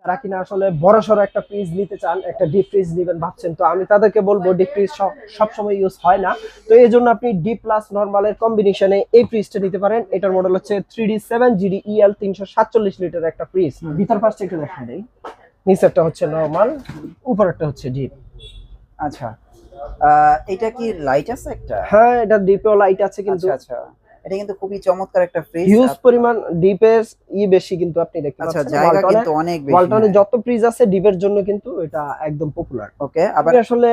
যারা কিনা আসলে বড় সড়ো একটা ফ্রিজ নিতে চান একটা ডিপ ফ্রিজ নেবেন ভাবছেন তো আমি তাদেরকে বলব ডিপ ফ্রিজ সবসময় ইউজ হয় না। তো এই জন্য আপনি ডি প্লাস নর্মালের কম্বিনেশনে এই ফ্রিজটা নিতে পারেন। এটার মডেল হচ্ছে three D seven GD EL তিনশো সাতচল্লিশ লিটার একটা ফ্রিজ ভিতর পাশটা একটু দেখা দেয় নিচেরটা হচ্ছে নর্মাল উপরেরটা হচ্ছে ডিপ আচ্ছা। এটা কি লাইট আছে একটা? হ্যাঁ এটা ডিপেও লাইট আছে কিন্তু। আচ্ছা আচ্ছা। এটা কিন্তু খুবই চমৎকার একটা ফ্রিজ হিউজ পরিমাণ ডিপের ই বেশি কিন্তু আপনি দেখতে আচ্ছা পাচ্ছেন। জায়গা কিন্তু অনেক বেশি ওয়ালটনে যত ফ্রিজ আছে ডিপের জন্য কিন্তু এটা একদম পপুলার ওকে আবার আসলে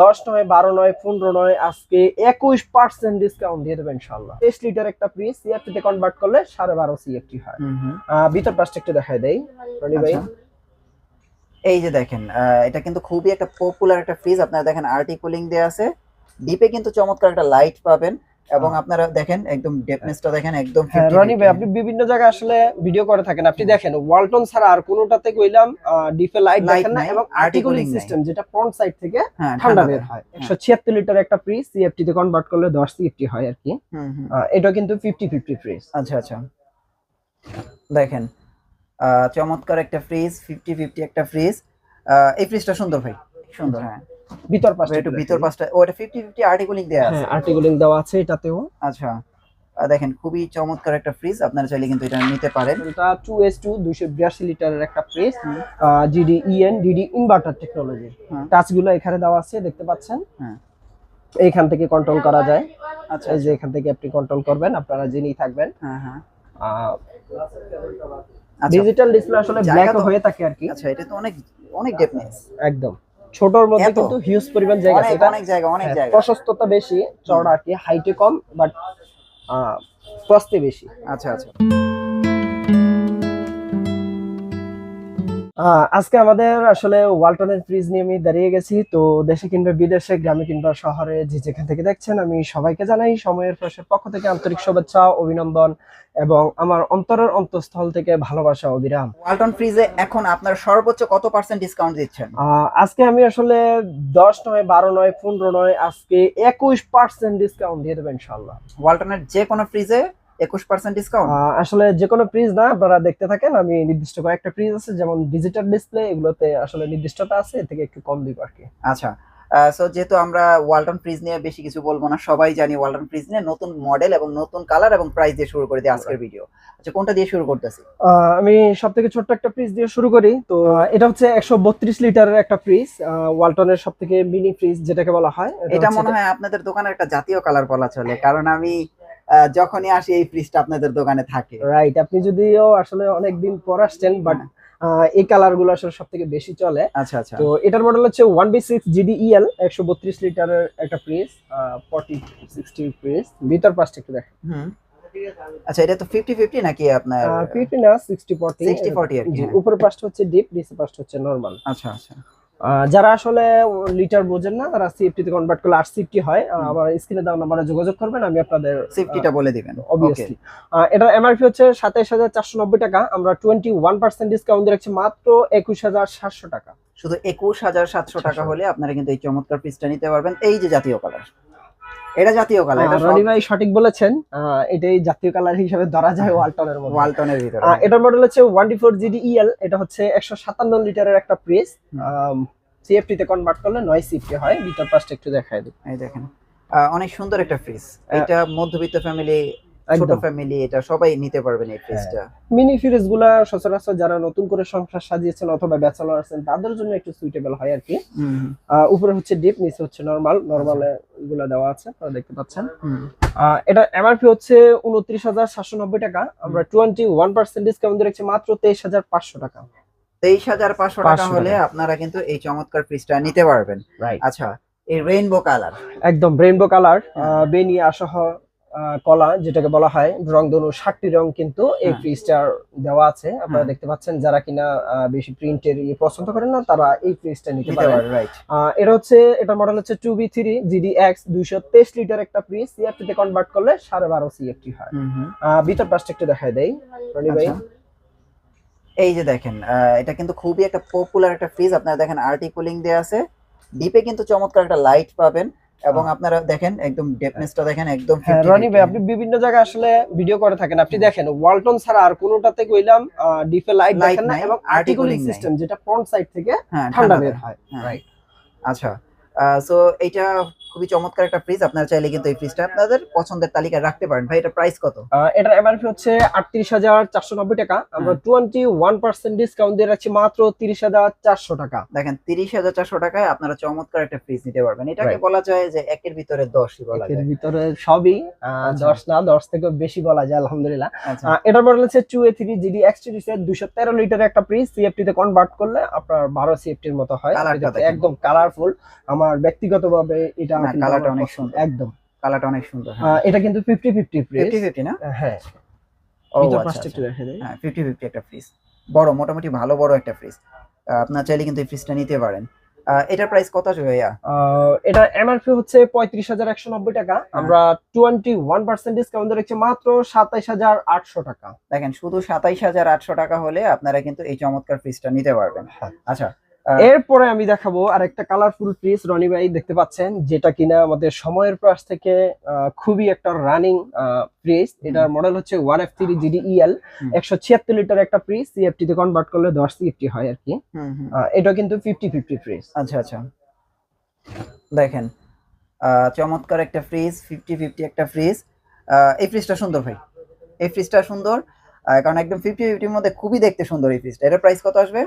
দশ নয় বারো নয় পনেরো নয় আজকে একুশ পার্সেন্ট ডিসকাউন্ট দিয়ে দেবেন ইনশাল্লাহ তেইশ লিটার একটা ফ্রিজ সিএফটি তে কনভার্ট করলে সাড়ে বারো সিএফটি হয়। ভিতর পাশটা একটু দেখাই দেই। রনি ভাই। আচ্ছা। এই যে দেখেন আহ, এটা কিন্তু খুবই একটা পপুলার একটা ফ্রিজ আপনারা দেখেন আরটি কুলিং দেয়া আছে। ডিপে কিন্তু চমৎকার একটা লাইট পাবেন। এবং আপনারা দেখেন একদম ডেপনেসটা দেখেন একদম হ্যাঁ 50 রনি ভাই আপনি বিভিন্ন জায়গায় আসলে ভিডিও করে থাকেন। আপনি দেখেন ওয়ালটন ছাড়া আর কোনোটাতে কইলাম ডিপে লাইট দেখেন না এবং আর্টিকুলিং সিস্টেম যেটা ফ্রন্ট সাইড থেকে হ্যাঁ ঠান্ডা বের হয়। একশো ছিয়াত্তর লিটার একটা ফ্রিজ সিএফটি তে কনভার্ট করলে দশ সিএফটি হয় আর কি। এটা কিন্তু ফিফটি ফিফটি ফ্রিজ আচ্ছা আচ্ছা। দেখেন চমৎকার একটা ফ্রিজ ফিফটি ফিফটি একটা ফ্রিজ এই ফ্রিজটা সুন্দর ভাই সুন্দর হ্যাঁ। ভিতর পাশটা একটু ভিতর পাশটা ও এটা ফিফটি ফিফটি আর্টিকুলিং দেওয়া আছে। হ্যাঁ আর্টিকুলিং দেওয়া আছে এটাতেও। আচ্ছা। আহ, দেখেন খুবই চমৎকার একটা ফ্রিজ আপনারা চাইলে কিন্তু এটা নিতে পারেন। এটা টু এস টু দুইশো বিরাশি লিটারের একটা fridge. GD EN DD inverter technology হুম। টাচগুলো এখানে দেওয়া আছে দেখতে পাচ্ছেন? হ্যাঁ। এইখান থেকে কন্ট্রোল করা যায়। আচ্ছা এই যে এখান থেকে আপনি কন্ট্রোল করবেন আপনারা জেনেই থাকবেন। হ্যাঁ হ্যাঁ। আচ্ছা। ডিজিটাল ডিসপ্লে আসলে ব্ল্যাক হয়ে থাকে আর কি। আচ্ছা এটা তো অনেক অনেক ডেপনেস একদম। ছোটর মধ্যে কিন্তু হিউজ পরিমাণ জায়গা আছে। অনেক জায়গা অনেক হ্যাঁ, জায়গা। প্রশস্ততা বেশি চড়া কি হাইটে কম বাট প্রস্তে বেশি। আচ্ছা আচ্ছা। আজকে আমাদের আসলে ওয়ালটনের ফ্রিজ নিয়ে আমি দাঁড়িয়ে গেছি। তো দেশে কিংবা বিদেশে গ্রামে কিংবা শহরে যে যেখান থেকে দেখছেন আমি সবাইকে জানাই সময়ের প্রশ্নের পক্ষ থেকে আন্তরিক শুভেচ্ছা অভিনন্দন এবং আমার অন্তরের অন্তঃস্থল থেকে ভালোবাসা অবিরাম। ওয়ালটন ফ্রিজে এখন আপনার সর্বোচ্চ কত পার্সেন্ট ডিসকাউন্ট দিচ্ছেন? আজকে আমি আসলে দশ নয় বারো নয় পনেরো নয় আজকে একুশ পার্সেন্ট ডিসকাউন্ট দিয়ে দেবেন ইনশাল্লাহ ওয়ালটনের যে কোনো ফ্রিজে একুশ পার্সেন্ট ডিসকাউন্ট আসলে যে কোনো ফ্রিজ না আপনারা দেখতে থাকেন আমি নির্দিষ্ট কয়েকটা ফ্রিজ আছে যেমন ডিজিটাল ডিসপ্লে এগুলোতে আসলে নির্দিষ্টতা আছে এর থেকে একটু কম দিব আর কি। আচ্ছা সো যেহেতু আমরা ওয়ালটন ফ্রিজ নিয়ে বেশি কিছু বলব না সবাই জানি ওয়ালটন ফ্রিজ নিয়ে নতুন মডেল এবং নতুন কালার এবং প্রাইস দিয়ে শুরু করে দিই আজকের ভিডিও আচ্ছা কোনটা দিয়ে শুরু করতেছি? আমি সব থেকে ছোট্ট একটা ফ্রিজ দিয়ে শুরু করি। তো এটা হচ্ছে একশো বত্রিশ লিটারের একটা ফ্রিজ ওয়ালটনের সব থেকে মিনি ফ্রিজ যেটাকে বলা হয় এটা মনে হয় আপনাদের দোকানের একটা জাতীয় কালার বলা চলে কারণ আমি যখনই আসি এই ফ্রিজটা আপনাদের দোকানে থাকে। রাইট আপনি যদিও আসলে অনেকদিন পর আসছেন বাট এই কালারগুলো আসলে সব থেকে বেশি চলে। আচ্ছা আচ্ছা। তো এটার মডেল হচ্ছে one B six GD EL একশো বত্রিশ লিটারের একটা ফ্রিজ ফর্টি সিক্সটি ফ্রিজ ভিতর পাশটা একটু দেখেন। হুম। আচ্ছা এটা তো ফিফটি ফিফটি নাকি আপনার? ফিফটি না সিক্সটি ফর্টি 60-40 আর কি, হ্যাঁ। উপরের পাশটা হচ্ছে ডিপ নিচের পাশটা হচ্ছে নর্মাল আচ্ছা আচ্ছা। যারা আসলে লিটার বোঝেন না তারা সিএফটি তে কনভার্ট করলে আর সিফটি হয়। আমার স্ক্রিনে দেওয়া নাম্বারে যোগাযোগ করবেন আমি আপনাদের সিএফটিটা বলে দিবেন। অবভিয়াসলি এটা এমআরপি হচ্ছে সাতাইশ হাজার চারশো নব্বই টাকা। আমরা টোয়েন্টি ওয়ান পার্সেন্ট ডিসকাউন্ট দিয়ে রাখছি মাত্র একুশ হাজার সাতশো টাকা। শুধু একুশ হাজার সাতশো টাকা হলে আপনারা কিন্তু এই চমৎকার পিসটা নিতে পারবেন। এই যে জাতীয় কালার এটা জাতীয় কালার এটা রনি ভাই সঠিক বলেছেন। এটাই জাতীয় কালার হিসেবে ধরা যায় ওয়ালটনের মধ্যে। ওয়ালটনের ভিতরে। এটার মডেল হচ্ছে one D four GD EL এটা হচ্ছে একশো সাতান্ন লিটারের একটা প্রেস সিএফটি তে কনভার্ট করলে নয় সিফটি হয় ভিতর পাশটা একটু দেখায় দিই। এই দেখেন। অনেক সুন্দর একটা ফ্রিজ এটা মধ্যবিত্ত ফ্যামিলি ছোট হ্যাঁ। ফ্যামিলি এটা সবাই নিতে পারবেন এই ফ্রিজটা। মিনি ফ্রিজগুলা সচরাচর যারা নতুন করে সংসার সাজিয়েছেন অথবা ব্যাচেলর আছেন তাদের জন্য একটু সুইটেবল হয় আর কি উপরে হচ্ছে ডিপ নিচে হচ্ছে নরমাল নরমালগুলা দেওয়া আছে আপনারা দেখতে পাচ্ছেন। এটা এমআরপি হচ্ছে উনত্রিশ হাজার সাতশো নব্বই টাকা। আমরা টোয়েন্টি ওয়ান পার্সেন্ট ডিসকাউন্ট দিয়ে মাত্র তেইশ হাজার পাঁচশো টাকা। তেইশ হাজার পাঁচশো টাকা 500 হলে। আপনারা কিন্তু এই চমৎকার ফ্রিজটা নিতে পারবেন। আচ্ছা এই রেইনবো কালার একদম রেইনবো কালার হ্যাঁ। বেনিয়া সহ আহ, কলা যেটাকে বলা হয় রংধনু ষাটটি রং কিন্তু এই হ্যাঁ। ফ্রিজটার দেওয়া আছে। আপনারা হ্যাঁ। দেখতে পাচ্ছেন যারা কিনা বেশি প্রিন্টের ইয়ে পছন্দ করেন না তারা এই ফ্রিজটা নিতে পারেন। এটা হচ্ছে এটা মডেল হচ্ছে two B three GD X দুইশো তেইশ লিটার একটা ফ্রিজ সিএফটি তে কনভার্ট করলে সাড়ে বারো সিএফটি হয়। ভিতর পাশটা একটু দেখাই দেই। রনি ভাই? আচ্ছা। এই যে দেখেন আহ, এটা কিন্তু খুবই একটা পপুলার একটা ফ্রিজ আপনারা দেখেন আরটি কুলিং দেয়া আছে। ডিপে কিন্তু চমৎকার একটা লাইট পাবেন। এবং আপনারা দেখেন একদম ডেপনেসটা দেখেন একদম হ্যাঁ 50 রনি ভাই আপনি বিভিন্ন জায়গায় আসলে ভিডিও করে থাকেন। আপনি দেখেন ওয়ালটন ছাড়া আর কোনোটাতে কইলাম ডিফে লাইট দেখেন না এবং আর্টিকুলিং সিস্টেম যেটা ফ্রন্ট সাইড থেকে হ্যাঁ ঠান্ডা বের হয় হ্যাঁ। রাইট আচ্ছা সো এইটা খুবই চমৎকার একটা ফ্রিজ আপনারা চাইলে কিন্তু এই ফ্রিজটা আপনাদের পছন্দের তালিকায় রাখতে পারেন। ভাই এটা প্রাইস কত? এটার এমআরপি হচ্ছে আটত্রিশ হাজার চারশো নব্বই টাকা। আমরা টোয়েন্টি ওয়ান পার্সেন্ট ডিসকাউন্ট দিয়ে রাখছি মাত্র তিরিশ হাজার চারশো টাকা। দেখেন তিরিশ হাজার চারশো টাকায় আপনারা চমৎকার একটা ফ্রিজ নিতে পারবেন। এটাকে বলা যায় যে একের ভিতরে দশই বলা এর যায়। ভিতরে সবই আচ্ছা। দশ না দশ থেকে বেশি বলা যায় আলহামদুলিল্লাহ। আচ্ছা। এটার মডেল হচ্ছে two A three GD X সিরিজের দুশো তেরো লিটার একটা ফ্রিজ সিএফটি তে কনভার্ট করলে আপনার বারো সিএফটির মতো হয়। এটা একদম কালারফুল আমার ব্যক্তিগতভাবে এটা কিন্তু অনেক সুন্দর। একদম। কালারটা অনেক সুন্দর এটা কিন্তু fifty fifty fridge fifty fifty না? হ্যাঁ ভিতর। একটু দেখে দেই। হ্যাঁ ফিফটি ফিফটি একটা ফ্রিজ বড় মোটামুটি ভালো বড় একটা ফ্রিজ আপনার চাইলে কিন্তু এই ফ্রিজটা নিতে পারেন। এটার প্রাইস কত আছে ভাইয়া? এটা এমআরপি হচ্ছে পঁয়ত্রিশ হাজার একশো নব্বই টাকা আমরা টোয়েন্টি ওয়ান পার্সেন্ট ডিসকাউন্ট রাখছি মাত্র সাতাইশ হাজার আটশো টাকা। দেখেন শুধু সাতাইশ হাজার আটশো টাকা হলে আপনারা কিন্তু এই চমৎকার ফ্রিজটা নিতে পারবেন। হ্যাঁ। আচ্ছা এরপরে আমি দেখাবো আর একটা কালারফুল ফ্রিজ রনি ভাই দেখতে পাচ্ছেন যেটা কিনা আমাদের সময়ের পাশ থেকে খুবই একটা রানিং ফ্রিজ এটার মডেল হচ্ছে one F three GD EL. একশো ছিয়াত্তর লিটার একটা ফ্রিজ সিএফটি তে কনভার্ট করলে দশ সিএফটি হয় আর কি। এটা কিন্তু ফিফটি ফিফটি ফ্রিজ আচ্ছা আচ্ছা। দেখেন আহ, চমৎকার একটা ফ্রিজ ফিফটি ফিফটি একটা ফ্রিজ এই ফ্রিজটা সুন্দর ভাই। এই ফ্রিজটা সুন্দর। কারণ একদম ফিফটি ফিফটির মধ্যে খুবই দেখতে সুন্দর এই ফ্রিজটা এটার প্রাইস কত আসবে?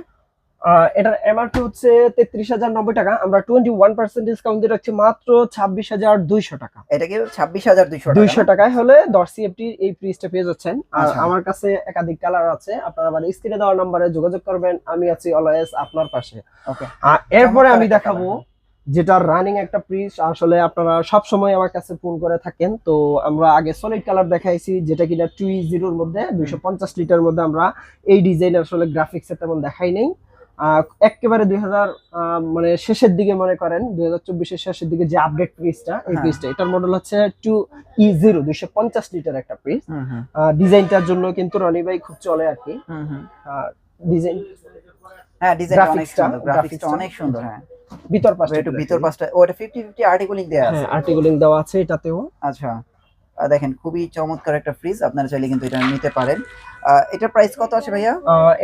এটার এমআরপি হচ্ছে তেত্রিশ হাজার নব্বই টাকা। আমরা টোয়েন্টি ওয়ান পার্সেন্ট ডিসকাউন্ট দিয়ে রাখছি মাত্র ছাব্বিশ হাজার দুইশো টাকা। এটা কি ছাব্বিশ হাজার দুইশো দুইশো টাকায় হলে দশ সিএফটি এই ফ্রিজটা পেয়ে যাচ্ছেন। আর আচ্ছা। আমার কাছে একাধিক কালার আছে। আপনারা আমার স্ক্রিনে দেওয়া নাম্বারে যোগাযোগ করবেন। আমি আছি অলওয়েজ আপনার পাশে। ওকে আর এরপরে আমি দেখাবো যেটা রানিং একটা ফ্রিজ আসলে আপনারা সব সময় আমার কাছে ফোন করে থাকেন। তো আমরা আগে সলিড কালার দেখাইছি যেটা কিনা টু জিরোর মধ্যে দুইশো পঞ্চাশ লিটার মধ্যে আমরা এই ডিজাইন আসলে গ্রাফিক্স তেমন দেখাই নেই। একেবারে দুই হাজার মানে শেষের দিকে মনে করেন দুই হাজার চব্বিশের শেষের দিকে যে আপডেট ফ্রিজটা এই হ্যাঁ। ফ্রিজটা এটার মডেল হচ্ছে টু ই জিরো দুইশো পঞ্চাশ লিটার একটা হুম ডিজাইনটার জন্য কিন্তু রনি ভাই খুব চলে আর কি। ডিজাইন হ্যাঁ ডিজাইনটা অনেক সুন্দর গ্রাফিক্সটা অনেক সুন্দর হ্যাঁ। ভিতর পাশে একটু ভিতর পাশটা ওটা ফিফটি ফিফটি আর্টিকুলিং দেওয়া আছে। হ্যাঁ আর্টিকুলিং দেওয়া আছে এটাতেও। আচ্ছা। দেখেন খুবই চমৎকার একটা ফ্রিজ আপনারা চাইলে কিন্তু এটা নিতে পারেন। এটার প্রাইস কত আছে ভাইয়া?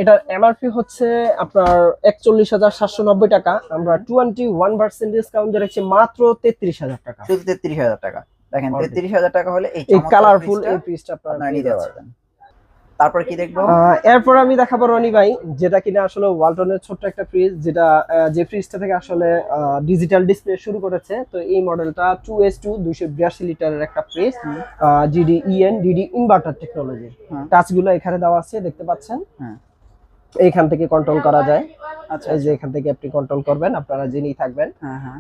এটা এমআরপি হচ্ছে আপনার একচল্লিশ হাজার সাতশো নব্বই টাকা। আমরা টোয়েন্টি ওয়ান পার্সেন্ট ডিসকাউন্ট রাখছি মাত্র তেত্রিশ হাজার টাকা। শুধু তেত্রিশ হাজার টাকা। দেখেন. তেত্রিশ হাজার টাকা হলে এই কালারফুল এই পিসটা আপনারা নিতে পারবেন। তারপর কি দেখব? এরপর আমি দেখাবো রনি ভাই যেটা কিনা আসলে ওয়ালটনের ছোট্ট একটা ফ্রিজ যেটা যে ফ্রিজটা থেকে আসলে ডিজিটাল ডিসপ্লে শুরু করেছে তো এই মডেলটা টু এস টু দুইশো বিরাশি লিটারের একটা fridge GD EN DD inverter technology. টাচগুলো এখানে দেওয়া আছে দেখতে পাচ্ছেন? হ্যাঁ। এইখান থেকে কন্ট্রোল করা যায়। আচ্ছা এই যে এখান থেকে আপনি কন্ট্রোল করবেন আপনারা জেনেই থাকবেন। হ্যাঁ হ্যাঁ।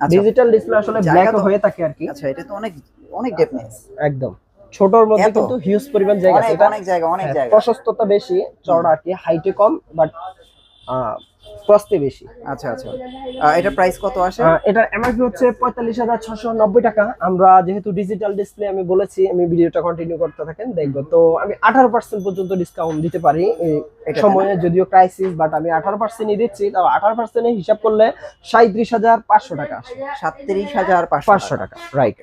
আচ্ছা। ডিজিটাল ডিসপ্লে আসলে ব্ল্যাক হয়ে থাকে আর কি। আচ্ছা এটা তো অনেক অনেক ডেপনেস একদম। ছোটর মধ্যে কিন্তু হিউজ পরিমাণ জায়গা আছে। অনেক জায়গা অনেক জায়গা। প্রশস্ততা বেশি চওড়া আর কি হাইটে কম বাট প্রস্তে বেশি। আচ্ছা আচ্ছা। এটার প্রাইস কত আসে? এটা এমআরপি হচ্ছে পঁয়তাল্লিশ হাজার ছশো নব্বই টাকা। আমরা যেহেতু ডিজিটাল ডিসপ্লে আমি বলেছি আমি ভিডিওটা কন্টিনিউ করতে থাকেন দেখব। তো আমি আঠারো পার্সেন্ট পর্যন্ত ডিসকাউন্ট দিতে পারি। এই সময়ে যদিও ক্রাইসিস বাট আমি আঠারো পার্সেন্টই দিচ্ছি। তাও আঠারো পার্সেন্টের হিসাব করলে সাঁত্রিশ হাজার পাঁচশো টাকা আসে। সাতত্রিশ হাজার পাঁচশো টাকা। রাইট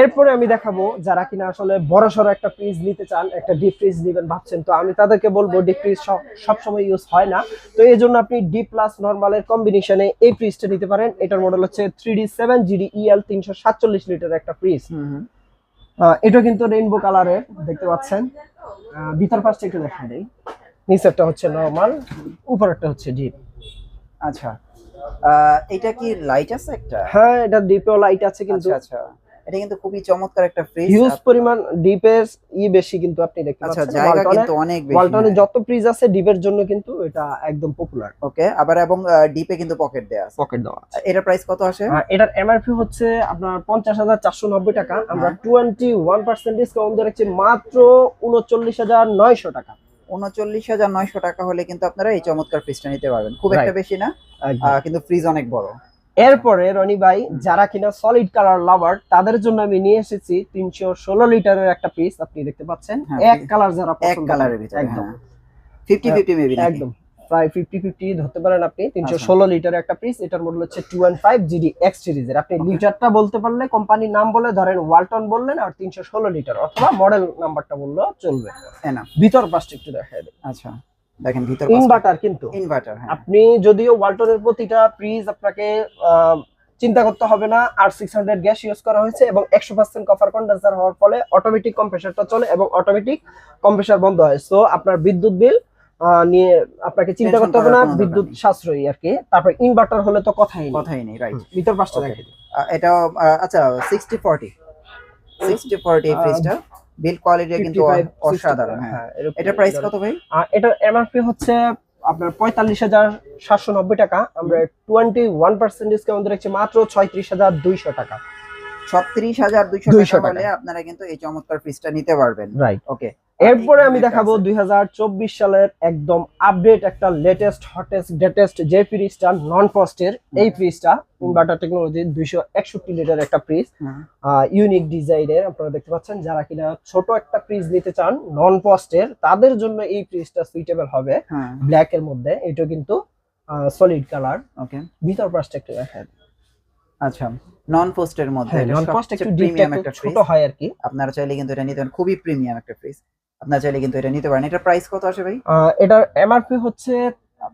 এরপরে আমি দেখাবো যারা কিনা আসলে বড় সড়ো একটা ফ্রিজ নিতে চান একটা ডিপ ফ্রিজ নেবেন ভাবছেন। তো আমি তাদেরকে বলব ডিপ ফ্রিজ সব সময় ইউজ হয় না। তো এই জন্য আপনি ডি প্লাস নর্মালের কম্বিনেশনে এই ফ্রিজটা নিতে পারেন। এটার মডেল হচ্ছে three D seven GD EL তিনশো সাতচল্লিশ লিটার একটা ফ্রিজ এটা কিন্তু রেইনবো কালারের দেখতে পাচ্ছেন। ভিতর পাশটা একটু দেখা দেই। নিচেরটা হচ্ছে নর্মাল উপরেরটা হচ্ছে ডিপ আচ্ছা। এটা কি লাইট আছে একটা? হ্যাঁ এটা ডিপেও লাইট আছে কিন্তু আচ্ছা আচ্ছা। এটা কিন্তু খুবই চমৎকার একটা ফ্রিজ হিউজ পরিমাণ ডিপের ই বেশি কিন্তু আপনি দেখতে পাচ্ছেন আচ্ছা পাচ্ছেন। জায়গা কিন্তু অনেক বেশি ওয়ালটনে যত ফ্রিজ আছে ডিপের জন্য কিন্তু এটা একদম পপুলার ওকে আবার এবং ডিপে কিন্তু পকেট দেয়া আছে। পকেট দেওয়া আছে। এটার প্রাইস কত আসে? এটার এমআরপি হচ্ছে আপনার পঞ্চাশ হাজার চারশো নব্বই টাকা। আমরা হ্যাঁ। ওয়ান পার্সেন্ট ডিসকাউন্ট দিয়ে রাখছি মাত্র উনচল্লিশ হাজার নয়শো টাকা। উনচল্লিশ হাজার নয়শো টাকা হলে কিন্তু আপনারা এই চমৎকার ফ্রিজটা নিতে পারবেন। খুব একটা বেশি না কিন্তু ফ্রিজ অনেক বড়। এরপরে রনি ভাই যারা কিনা সলিড কালার লাভার তাদের জন্য আমি নিয়ে এসেছি তিনশো ষোলো লিটারের একটা পিস আপনি দেখতে পাচ্ছেন। হ্যাঁ, এক কালার যারা এক কালারের ভিতরে একদম। ফিফটি ফিফটি মেবি একদম। প্রায় ফিফটি ফিফটি ধরতে পারেন আপনি তিনশো আচ্ছা। ষোলো লিটার একটা পিস এটার মডেল হচ্ছে two and five GD X সিরিজের আপনি লিটারটা বলতে পারলে কোম্পানির নাম বলে ধরেন ওয়ালটন বললেন আর তিনশো ষোলো লিটার অথবা মডেল নাম্বারটা বললেও চলবে। ভিতর পাশটা একটু দেখা যায় আচ্ছা। দেখেন ভিতর ইনভার্টার কিন্তু। ইনভার্টার হ্যাঁ। আপনি যদিও ওয়ালটনের প্রতিটা প্রিজ আপনাকে চিন্তা করতে হবে না আর সিক্স হান্ড্রেড গ্যাস ইউজ করা হয়েছে এবং একশো পার্সেন্ট কপার কন্ডেন্সার হওয়ার ফলে অটোমেটিক কম্প্রেসারটা চলে এবং অটোমেটিক কম্প্রেসার বন্ধ হয়। সো আপনার বিদ্যুৎ বিল নিয়ে আপনাকে চিন্তা করতে হবে না বিদ্যুৎ। সাশ্রয়ী আর কি। তারপর ইনভার্টার হলে তো কথাই নেই। কথাই নেই রাইট ভিতর পাশটা Okay. দেখে এটা আচ্ছা সিক্সটি ফর্টি সিক্সটি ফর্টি ফ্রিজটা বিল কোয়ালিটি কিন্তু অসাধারণ হ্যাঁ। এটা প্রাইস কত ভাই? এটা এমআরপি হচ্ছে আপনার পঁয়তাল্লিশ হাজার সাতশো নব্বই টাকা। আমরা টোয়েন্টি ওয়ান পার্সেন্ট ডিসকাউন্ট রেখেছি মাত্র ছয়ত্রিশ হাজার দুইশো টাকা। ছত্রিশ হাজার দুইশো 200 টাকা। হলে আপনারা কিন্তু এই চমৎকার ফ্রিজটা নিতে পারবেন। রাইট ওকে এরপরে আমি দেখাবো দুই হাজার চব্বিশ সালের একদম আপডেট একটা লেটেস্ট হটেস্ট ডেটেস্ট যে ফ্রিজটা নন ফস্টের এই ফ্রিজটা ইনভার্টার টেকনোলজি দুইশো একষট্টি লিটার একটা ফ্রিজ ইউনিক ডিজাইনের আপনারা দেখতে পাচ্ছেন যারা কিনা ছোট একটা ফ্রিজ নিতে চান নন পস্টের তাদের জন্য এই ফ্রিজটা সুইটেবল হবে হ্যাঁ। ব্ল্যাক এর মধ্যে এটা কিন্তু সলিড কালার ওকে ভিতর পাশটা একটু দেখেন আচ্ছা নন পোস্টের মধ্যে নন পোস্ট একটু প্রিমিয়াম একটা ছোট হয় আর কি। আপনারা চাইলে কিন্তু এটা নিতে পারেন খুবই প্রিমিয়াম একটা ফ্রিজ আপনারা চাইলে কিন্তু এটা নিতে পারেন। এটা প্রাইস কত আসে ভাই? এটার এমআরপি হচ্ছে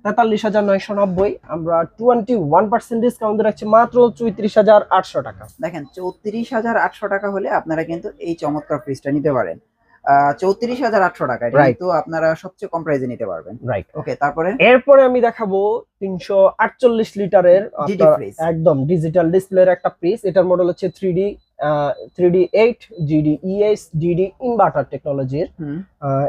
তেতাল্লিশ হাজার নয়শো নব্বই। আমরা টোয়েন্টি ওয়ান পার্সেন্ট ডিসকাউন্ট রাখছি মাত্র চৌত্রিশ হাজার আটশো টাকা। দেখেন চৌত্রিশ হাজার আটশো টাকা হলে আপনারা কিন্তু এই চমৎকার ফ্রিজটা নিতে পারেন। চৌত্রিশ হাজার আটশো টাকা. কিন্তু আপনারা সবচেয়ে কম প্রাইসে নিতে পারবেন। রাইট ওকে তারপরে? এরপরে আমি দেখাবো তিনশো আটচল্লিশ লিটারের। একদম ডিজিটাল ডিসপ্লের একটা ফ্রিজ এটার মডেল হচ্ছে three D three D eight GD ES DD inverter টেকনোলজির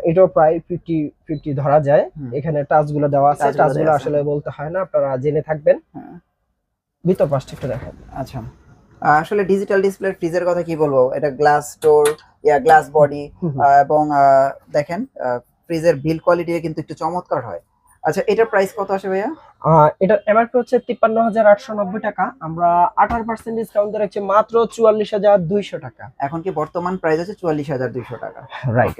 এটাও প্রায় ফিফটি ফিফটি ধরা যায়। এখানে টাচগুলো দেওয়া আছে। Touch গুলো টাচগুলো আসলে বলতে হয় না আপনারা জেনে থাকবেন। হ্যাঁ। ভিতর পাশটা একটু দেখেন। আচ্ছা। আসলে ডিজিটাল ডিসপ্লে ফ্রিজের কথা কি বলব? এটা glass store yeah glass body এবং দেখেন ফ্রিজের বিল কোয়ালিটি কিন্তু একটু চমৎকার হয়। আচ্ছা এটার প্রাইস কত আসে ভাইয়া? এটার এমআরপি হচ্ছে তিপ্পান্ন হাজার আটশো নব্বই টাকা। আমরা আঠারো পার্সেন্ট ডিসকাউন্ট দিয়ে রাখছি মাত্র চুয়াল্লিশ হাজার দুইশো টাকা। এখন কি বর্তমান প্রাইস আছে চুয়াল্লিশ হাজার দুইশো টাকা? রাইট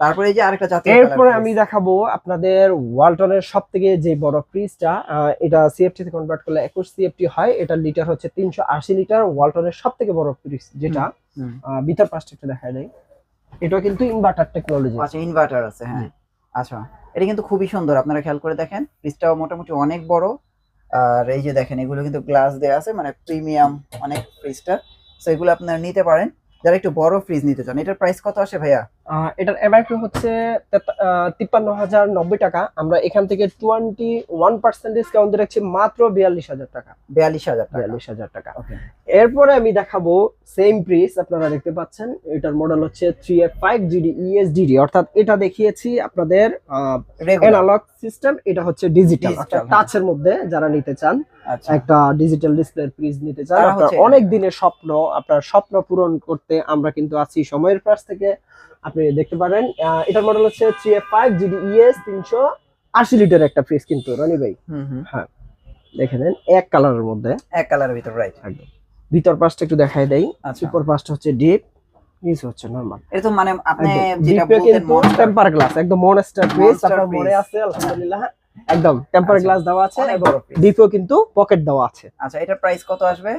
তারপরে এই যে আরেকটা জাতীয় এরপরে আমি দেখাবো আপনাদের ওয়ালটনের সব থেকে যে বড় ফ্রিজটা এটা সিএফটি তে কনভার্ট করলে একুশ সিএফটি হয়। এটা লিটার হচ্ছে তিনশো আশি লিটার ওয়ালটনের সব থেকে বড় ফ্রিজ যেটা। ভিতর পাশটা একটু দেখা যায় এটা কিন্তু ইনভার্টার টেকনোলজি আচ্ছা ইনভার্টার আছে হ্যাঁ। আচ্ছা। এটা কিন্তু খুবই সুন্দর, আপনারা খেয়াল করে দেখেন। পিসটাও মোটামুটি অনেক বড়। আর এই যে দেখেন, এগুলো কিন্তু গ্লাস দেওয়া আছে মানে প্রিমিয়াম অনেক ফ্রিজটা সো এগুলো আপনারা নিতে পারেন। যারা একটু বড় ফ্রিজ নিতে চান, এটার প্রাইস কত আসে ভাইয়া? এটার এমআরপি হচ্ছে তিপ্পান্ন হাজার নব্বই টাকা। আমরা এখান থেকে টোয়েন্টি ওয়ান পার্সেন্ট ডিসকাউন্ট রাখছি মাত্র বিয়াল্লিশ হাজার টাকা। বিয়াল্লিশ হাজার বিয়াল্লিশ হাজার টাকা। এরপরে আমি দেখাবো সেম প্রিস আপনারা দেখতে পাচ্ছেন। এটার মডেল হচ্ছে three F five GD ESDD অর্থাৎ এটা দেখিয়েছি আপনাদের অ্যানালগ সিস্টেম এটা হচ্ছে ডিজিটাল অর্থাৎ হ্যাঁ। টাচের মধ্যে যারা নিতে চান আচ্ছা। একটা ডিজিটাল ডিসপ্লে ফ্রিজ নিতে চান অনেক দিনের স্বপ্ন আপনার স্বপ্ন পূরণ করতে আমরা কিন্তু আছি সময়ের পাশ থেকে। আপনি দেখতে পারেন। এটার মডেল হচ্ছে three F five GD ES তিনশো আশি লিটার একটা ফ্রিজ কিন্তু রনি ভাই? হুম দেখে নেন এক কালারের মধ্যে। এক কালারের ভিতর রাইট ভিতর পাশটা একটু দেখাই দেই। আচ্ছা। সুপার পাশটা হচ্ছে ডিপ নিচ হচ্ছে নরমাল এটা তো মানে আপনি যেটা বলতেন কিন্তু টেম্পার গ্লাস একদম মনস্টার ফ্রিজ Monster আপনার মনে আছে আলহামদুলিল্লাহ। একদম টেম্পার আচ্ছা, গ্লাস দেওয়া আছে এবং ডিপিও কিন্তু পকেট দেওয়া আছে। আচ্ছা এটার প্রাইস কত আসবে?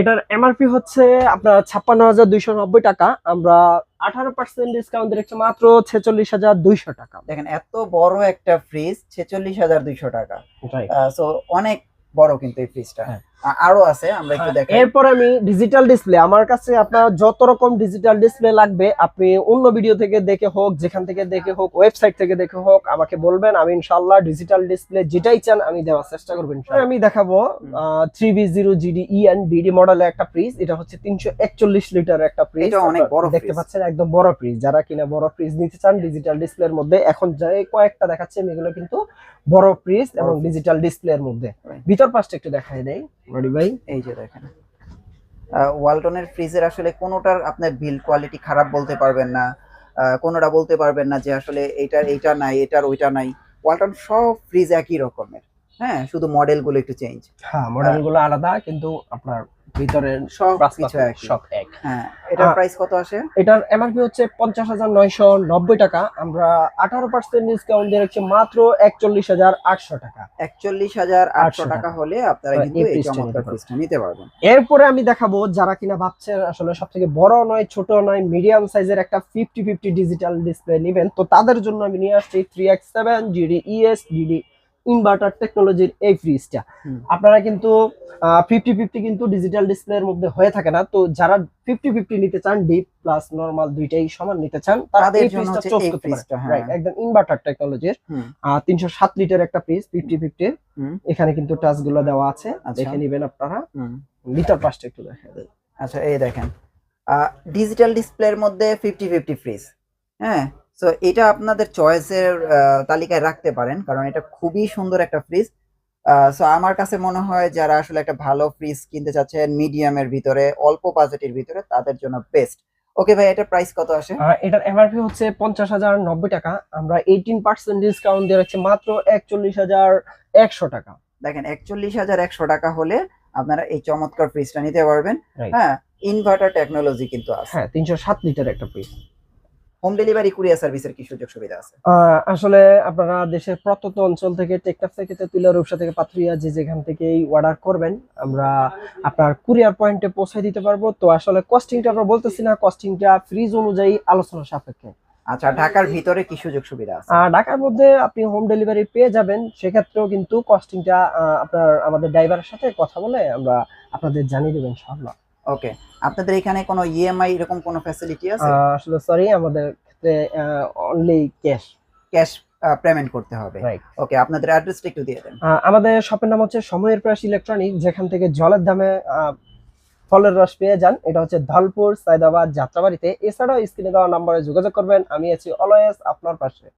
এটার এমআরপি হচ্ছে আপনার ছাপ্পান্ন হাজার দুইশো নব্বই টাকা। আমরা আঠারো পার্সেন্ট ডিসকাউন্ট দিচ্ছি মাত্র ছেচল্লিশ হাজার দুইশো টাকা। দেখেন এত বড় একটা ফ্রিজ ছেচল্লিশ হাজার দুইশো টাকা. সো অনেক বড় কিন্তু এই ফ্রিজটা হ্যাঁ। আরও আছে আমরা একটু দেখাই। এরপর আমি ডিজিটাল ডিসপ্লে আমার কাছে আপনার যত রকম ডিজিটাল ডিসপ্লে লাগবে আপনি অন্য ভিডিও থেকে দেখে হোক যেখান থেকে দেখে হোক ওয়েবসাইট থেকে দেখে হোক আমাকে বলবেন আমি ইনশাআল্লাহ ডিজিটাল ডিসপ্লে যেটাই চান আমি দেওয়ার চেষ্টা করব ইনশাআল্লাহ। আমি দেখাবো three B zero GD E N DD মডেলের একটা ফ্রিজ এটা হচ্ছে তিনশো একচল্লিশ লিটার একটা ফ্রিজ এটা অনেক বড় দেখতে পাচ্ছেন একদম বড় ফ্রিজ যারা কিনা বড় ফ্রিজ নিতে চান ডিজিটাল ডিসপ্লের মধ্যে এখন যে কয়েকটা দেখাচ্ছে এগুলো কিন্তু বড় ফ্রিজ এবং। ডিজিটাল ডিসপ্লের মধ্যে। ভিতর পাশটা একটু দেখাই দেয় রডি ভাই? এই যে দেখেন। ওয়ালটনের ফ্রিজের আসলে কোনোটার আপনার বিল কোয়ালিটি খারাপ বলতে পারবেন না। কোনোটা বলতে পারবেন না যে আসলে এটার এইটা নাই এটার ওইটা নাই। ওয়ালটন সব ফ্রিজ একই রকমের। হ্যাঁ শুধু মডেলগুলো একটু চেঞ্জ হ্যাঁ মডেলগুলো আলাদা কিন্তু আপনার ভিতরের সব কিছু একই। সব এক। হ্যাঁ এটার প্রাইস কত আসে? এটার এমআরপি হচ্ছে পঞ্চাশ হাজার নয়শো নব্বই টাকা। আমরা আঠারো পার্সেন্ট ডিসকাউন্ট দিয়ে রাখছি মাত্র একচল্লিশ হাজার আটশো টাকা। একচল্লিশ হাজার আটশো টাকা হলে আপনারা হ্যাঁ, কিন্তু এই চমৎকার নিতে পারবেন। নিতে পারবেন। এরপরে আমি দেখাবো যারা কিনা ভাবছেন আসলে সব থেকে বড় নয় ছোট নয় মিডিয়াম সাইজের একটা ফিফটি ফিফটি ডিজিটাল ডিসপ্লে নেবেন তো তাদের জন্য আমি নিয়ে আসছি three X seven GD ES DD inverter টেকনোলজির এই ফ্রিজটা আপনারা কিন্তু ফিফটি ফিফটি কিন্তু ডিজিটাল ডিসপ্লের মধ্যে হয়ে থাকে না। তো যারা ফিফটি ফিফটি নিতে চান ডিপ প্লাস নর্মাল দুইটাই সমান নিতে চান তাদের হ্যাঁ। একদম ইনভার্টার টেকনোলজির তিনশো সাত লিটার একটা ফ্রিজ ফিফটি ফিফটি এখানে কিন্তু টাচগুলো দেওয়া আছে। আচ্ছা। দেখে নিবেন আপনারা। ভিতর পাশটা একটু দেখা দেয় আচ্ছা এই দেখেন। ডিজিটাল ডিসপ্লের মধ্যে ফিফটি ফিফটি ফ্রিজ হ্যাঁ? সো এটা আপনাদের চয়েসের তালিকায় রাখতে পারেন কারণ এটা খুবই সুন্দর একটা ফ্রিজ সো আমার কাছে মনে হয় যারা আসলে একটা ভালো ফ্রিজ কিনতে চাচ্ছেন মিডিয়ামের ভিতরে অল্প বাজেটের ভিতরে তাদের জন্য বেস্ট ওকে ভাই এটা প্রাইস কত আসে? এটার এমআরপি হচ্ছে পঞ্চাশ হাজার নব্বই টাকা। আমরা এইটিন পার্সেন্ট ডিসকাউন্ট দিয়ে রাখছি মাত্র একচল্লিশ হাজার একশো টাকা। দেখেন একচল্লিশ হাজার একশো টাকা হলে আপনারা এই চমৎকার ফ্রিজটা নিতে পারবেন। হ্যাঁ ইনভার্টার টেকনোলজি কিন্তু আছে। হ্যাঁ তিনশো সাত লিটার একটা পিস হোম ডেলিভারি কুরিয়ার সার্ভিসের কি সুযোগ সুবিধা আছে? আসলে আপনারা দেশের প্রত্যন্ত অঞ্চল থেকে টেকটাপ থেকে তেতুলিয়া রূপসা থেকে যে যেখান থেকেই অর্ডার করবেন আমরা আপনার কুরিয়ার পয়েন্টে পৌঁছে দিতে পারব। তো আসলে কস্টিংটা আমরা বলতেছি না কস্টিংটা ফ্রিজ অনুযায়ী আলোচনা সাপেক্ষে। আচ্ছা ঢাকার ভিতরে কি সুযোগ সুবিধা আছে? ঢাকার মধ্যে আপনি হোম ডেলিভারি পেয়ে যাবেন সেক্ষেত্রেও কিন্তু কস্টিংটা আপনার আমাদের ড্রাইভারের সাথে কথা বলে আমরা আপনাদের জানিয়ে দেবেন ইনশাআল্লাহ। ওকে আপনাদের এখানে কোনো ইএমআই এরকম কোনো ফ্যাসিলিটি আছে? আসলে সরি আমাদের ক্ষেত্রে অনলি ক্যাশ ক্যাশ পেমেন্ট করতে হবে। ওকে আপনাদের অ্যাড্রেসটা একটু দিয়ে দেন। আমাদের শপের নাম হচ্ছে সময়ের প্রাস ইলেকট্রনিক যেখান থেকে জলের দামে ফলের রস পেয়ে যান। এটা হচ্ছে ধলপুর সাইদাবাদ যাত্রাবাড়িতে। এছাড়াও স্ক্রিনে দেওয়া নাম্বারে যোগাযোগ করবেন। আমি আছি অলওয়েজ আপনার পাশে।